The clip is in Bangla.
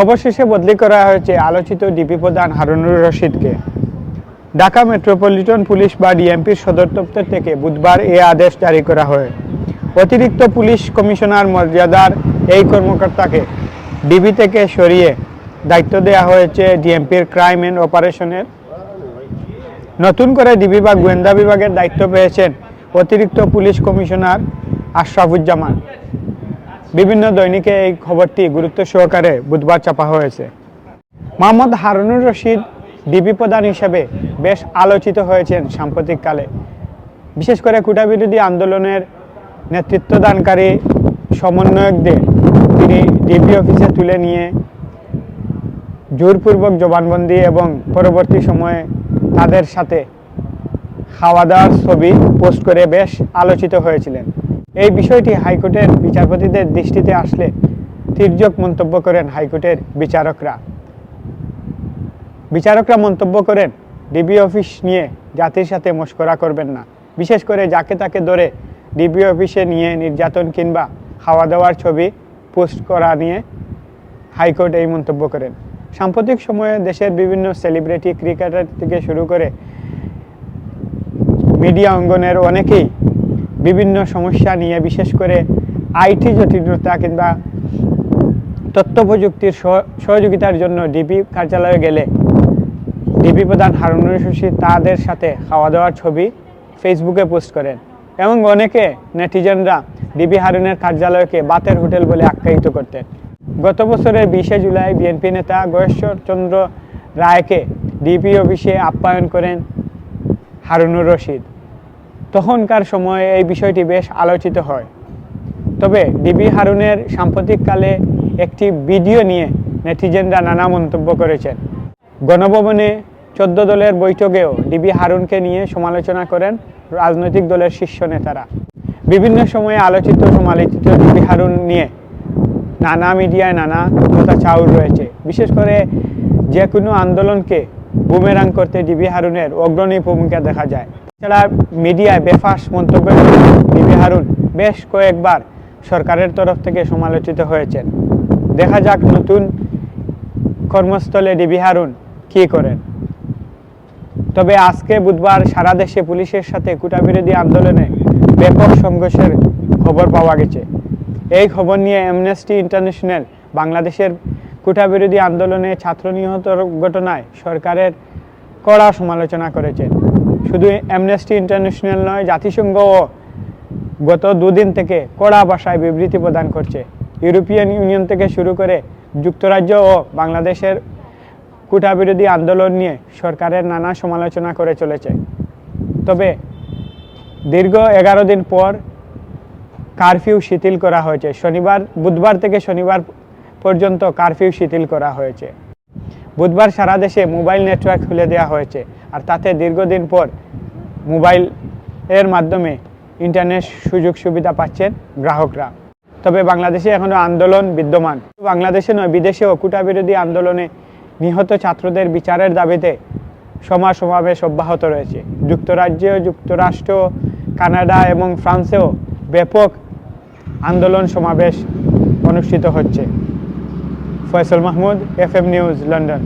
অবশেষে বদলি করা হয়েছে আলোচিত ডিপি প্রধান হারুনুর রশিদকে। ঢাকা মেট্রোপলিটন পুলিশ বা ডিএমপির সদর দপ্তর থেকে বুধবার এ আদেশ জারি করা হয়। অতিরিক্ত পুলিশ কমিশনার মর্যাদার এই কর্মকর্তাকে ডিবি থেকে সরিয়ে দায়িত্ব দেওয়া হয়েছে ডিএমপির ক্রাইম অ্যান্ড অপারেশনের। নতুন করে ডিবি বা গোয়েন্দা বিভাগের দায়িত্ব পেয়েছেন অতিরিক্ত পুলিশ কমিশনার আশরাফুজ্জামান। বিভিন্ন দৈনিকে এই খবরটি গুরুত্ব সহকারে বুধবার চাপা হয়েছে। মোহাম্মদ হারুনুর রশিদ, ডিবি প্রধান হিসেবে বেশ আলোচিত হয়েছেন সাম্প্রতিককালে। বিশেষ করে কুটা বিরোধী আন্দোলনের নেতৃত্বদানকারী সমন্বয়কদের, তিনি ডিবি অফিসে তুলে নিয়ে জোরপূর্বক জবানবন্দি এবং পরবর্তী সময়ে তাদের সাথে খাওয়া দাওয়ার ছবি পোস্ট করে বেশ আলোচিত হয়েছিলেন। এই বিষয়টি হাইকোর্টের বিচারপতিদের দৃষ্টিতে আসলে তির্যক মন্তব্য করেন হাইকোর্টের বিচারকরা। বিচারকরা মন্তব্য করেন, ডিবি অফিস নিয়ে জাতির সাথে মস্করা করবেন না। বিশেষ করে যাকে তাকে ধরে ডিবি অফিসে নিয়ে নির্যাতন কিংবা খাওয়া দাওয়ার ছবি পোস্ট করা নিয়ে হাইকোর্ট এই মন্তব্য করেন। সাম্প্রতিক সময়ে দেশের বিভিন্ন সেলিব্রিটি ক্রিকেটার থেকে শুরু করে মিডিয়া অঙ্গনের অনেকেই বিভিন্ন সমস্যা নিয়ে, বিশেষ করে আইটি জটিলতা কিংবা তথ্য প্রযুক্তির সহ- সহযোগিতার জন্য ডিবি কার্যালয়ে গেলে ডিবি প্রধান হারুনুর রশিদ তাদের সাথে খাওয়া দাওয়ার ছবি ফেসবুকে পোস্ট করেন। এবং অনেকে নেটিজেনরা ডিবি হারুনের কার্যালয়কে বাতের হোটেল বলে আখ্যায়িত করতেন। গত বছরের বিশে জুলাই বিএনপি নেতা গয়েশ্বর চন্দ্র রায়কে ডিবি অফিসে আপ্যায়ন করেন হারুনুর রশিদ। তখনকার সময়ে এই বিষয়টি বেশ আলোচিত হয়। তবে ডিবি হারুনের সাম্প্রতিককালে একটি ভিডিও নিয়ে নেটিজেনরা নানা মন্তব্য করেছেন। গণভবনে চোদ্দ দলের বৈঠকেও ডিবি হারুনকে নিয়ে সমালোচনা করেন রাজনৈতিক দলের শীর্ষ নেতারা। বিভিন্ন সময়ে আলোচিত সমালোচিত ডিবি হারুন নিয়ে নানা মিডিয়ায় নানা কথা চাউর রয়েছে। বিশেষ করে যে কোনো আন্দোলনকে বুমেরাং করতে ডিবি হারুনের অগ্রণী ভূমিকা দেখা যায়। এছাড়া মিডিয়ায় বেফাস মন্তব্য ডিবি হারুন বেশ কয়েকবার সরকারের তরফ থেকে সমালোচিত হয়েছেন। দেখা যাক নতুন কর্মস্থলে ডিবি হারুন কী করেন। তবে আজকে বুধবার সারা দেশে পুলিশের সাথে কুটাবিরোধী আন্দোলনে ব্যাপক সংঘর্ষের খবর পাওয়া গেছে। এই খবর নিয়ে অ্যামনেস্টি ইন্টারন্যাশনাল বাংলাদেশের কুটাবিরোধী আন্দোলনে ছাত্র নিহত ঘটনায় সরকারের কড়া সমালোচনা করেছে। শুধু অ্যামনেস্টি ইন্টারন্যাশনাল নয় জাতিসংঘও গত দুদিন থেকে কড়া ভাষায় বিবৃতি প্রদান করছে। ইউরোপিয়ান ইউনিয়ন থেকে শুরু করে যুক্তরাজ্য ও বাংলাদেশের কুটা বিরোধী আন্দোলন নিয়ে সরকারের নানা সমালোচনা করে চলেছে। তবে দীর্ঘ এগারো দিন পর কারফিউ শিথিল করা হয়েছে। শনিবার, বুধবার থেকে শনিবার পর্যন্ত কারফিউ শিথিল করা হয়েছে। বুধবার সারা দেশে মোবাইল নেটওয়ার্ক খুলে দেওয়া হয়েছে। আর তাতে দীর্ঘদিন পর মোবাইল এর মাধ্যমে ইন্টারনেট সুযোগ সুবিধা পাচ্ছেন গ্রাহকরা। তবে বাংলাদেশে এখনও আন্দোলন বিদ্যমান। বাংলাদেশে নয়, বিদেশেও কুটা বিরোধী আন্দোলনে নিহত ছাত্রদের বিচারের দাবিতে সমাজ সমাবেশ অব্যাহত রয়েছে। যুক্তরাজ্য, যুক্তরাষ্ট্র, কানাডা এবং ফ্রান্সেও ব্যাপক আন্দোলন সমাবেশ অনুষ্ঠিত হচ্ছে। Faisal Mahmud F M news, London.